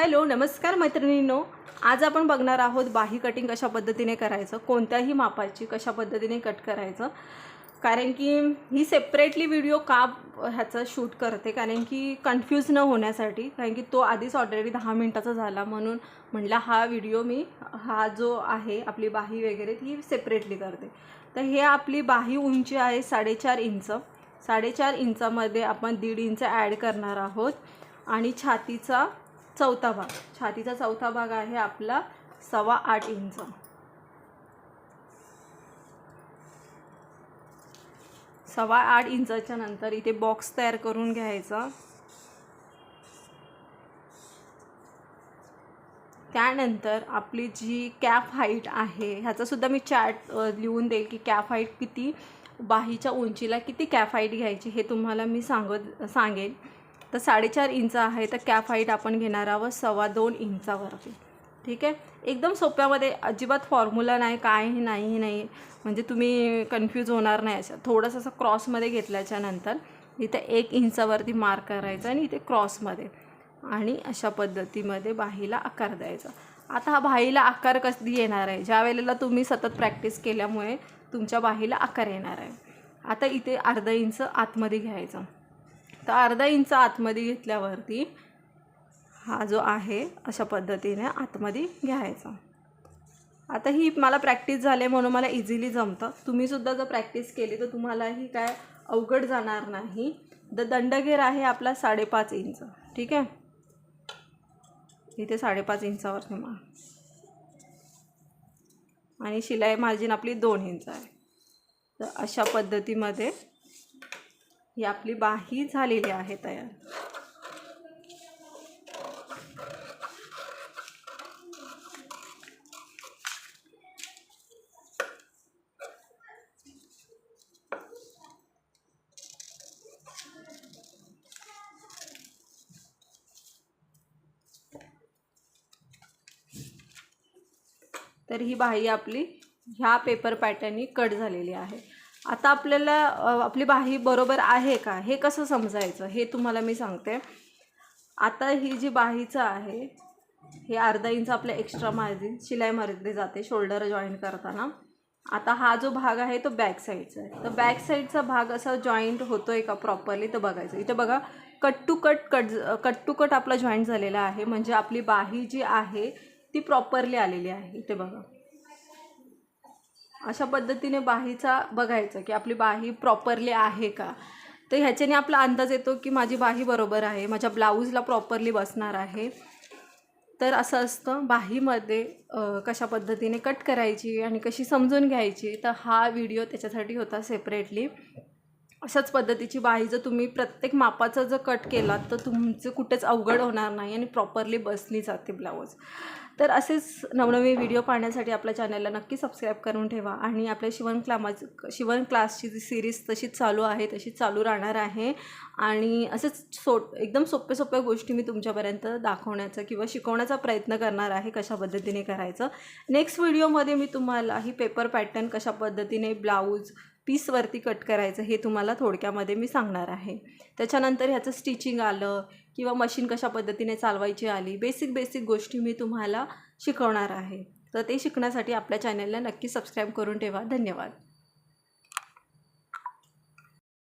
Hello नमस्कार मैत्रिणींनो. आज आपण बघणार आहोत बाही कटिंग कशा पद्धतीने करायचं कोणत्याही मापाची कशा पद्धतीने कट करायचं. कारण की ही सेपरेटली व्हिडिओ का ह्याचं शूट करते? कारण की कन्फ्यूज न होण्यासाठी कारण की तो आधीच ऑलरेडी दहा मिनटाचा झाला म्हणून म्हणला हा व्हिडिओ मी हा जो आहे आपली बाही वगैरे ती सेपरेटली करते. तर हे आपली बाही उंची आहे साडेचार इंच. साडेचार इंचामध्ये आपण दीड इंच ॲड करणार आहोत. आणि छातीचा चौथा भाग. छातीचा चौथा भाग आहे आपला सव्वा आठ इंच. सव्वा आठ इंचाच्या नंतर इथे बॉक्स तयार करून घ्यायचा. त्यानंतर आपली जी कॅप हाईट आहे ह्याचासुद्धा मी चॅट लिहून देईल की कॅप हाईट किती बाहीच्या उंचीला किती कॅप हाईट घ्यायची हे तुम्हाला मी सांगत सांगेन. तर साडेचार इंच आहे तर कॅप हाईट आपण घेणार आहोत सव्वा दोन इंचावरती. ठीक आहे? एकदम सोप्यामध्ये अजिबात फॉर्म्युला नाही काय नाही नाही. म्हणजे तुम्ही कन्फ्यूज होणार नाही असं. थोडंसं असं क्रॉसमध्ये घेतल्याच्या नंतर इथे एक इंचावरती मार्क करायचं आणि इथे क्रॉसमध्ये आणि अशा पद्धतीमध्ये बाहीला आकार द्यायचा. आता हा बाहीला आकार कधी येणार आहे? ज्या वेळेला तुम्ही सतत प्रॅक्टिस केल्यामुळे तुमच्या बाहीला आकार येणार आहे. आता इथे अर्धा इंच आतमध्ये घ्यायचं. तर अर्धा इंच आतमध्ये घेतल्यावरती हा जो आहे अशा पद्धतीने आतमध्ये घ्यायचा. आता ही मला प्रॅक्टिस झाली म्हणून मला इझिली जमतं. तुम्हीसुद्धा जर प्रॅक्टिस केली तर तुम्हालाही काय अवघड जाणार नाही. द दंडघेर आहे आपला साडेपाच इंच. ठीक आहे? इथे साडेपाच इंचावर मा आणि शिलाई मार्जिन आपली दोन इंच आहे. तर अशा पद्धतीमध्ये ही आपली बाही झालेली आहे तयार. तर ही बाही आपली ह्या पेपर पॅटर्ननी कट झालेली आहे. आता आपल्याला आपली बाही बरोबर आहे का? हे कसं समजायचं? हे तुम्हाला मी सांगते. आता ही जी बाहीचं आहे हे अर्धा इंच आपल्या एक्स्ट्रा मार्जिन शिलाई मारली जाते शोल्डर जॉईन करताना. आता हा जो भाग आहे तो बॅक साईडचा आहे. तर बॅक साईडचा भाग असा जॉईंट होतो आहे का प्रॉपरली तर बघायचं. इथे बघा cut to cut cut cut to cut आपला जॉईंट झालेला आहे. म्हणजे आपली बाही जी आहे ती प्रॉपरली आलेली आहे. इथे बघा. अशा पद्धतीने बाहीचा बघायचं की आपली बाही प्रॉपरली आहे का? तर ह्याच्याने आपला अंदाज येतो की माझी बाही बरोबर आहे माझ्या ब्लाऊजला प्रॉपरली बसणार आहे. तर असं असतं बाहीमध्ये कशा पद्धतीने कट करायची आणि कशी समजून घ्यायची तर हा व्हिडिओ त्याच्यासाठी होता सेपरेटली अशाच पद्धतीची बाही जर तुम्ही प्रत्येक मापाचा जर कट केला तर तुमचं कुठेच अवघड होणार नाही आणि प्रॉपरली बसली जाते ब्लाऊज तर असेच नवनवीन व्हिडिओ पाहण्यासाठी आपल्या चॅनलला नक्की सबस्क्राईब करून ठेवा आणि आपल्या शिवण क्लामाज शिवण क्लासची जी सिरीज तशीच चालू आहे तशीच चालू राहणार आहे. आणि असेच सो एकदम सोप्या सोप्या गोष्टी मी तुमच्यापर्यंत दाखवण्याचा किंवा शिकवण्याचा प्रयत्न करणार आहे कशा पद्धतीने करायचं. नेक्स्ट व्हिडिओमध्ये मी तुम्हाला ही पेपर पॅटर्न कशा पद्धतीने ब्लाऊज पीसवरती कट करायचं हे तुम्हाला थोडक्यामध्ये मी सांगणार आहे. त्याच्यानंतर ह्याचं स्टिचिंग आलं किंवा मशीन कशा पद्धतीने चालवायची आली बेसिक बेसिक गोष्टी मी तुम्हाला शिकवणार आहे. तर ते शिकण्यासाठी आपल्या चॅनलला नक्की सबस्क्राईब करून ठेवा. धन्यवाद.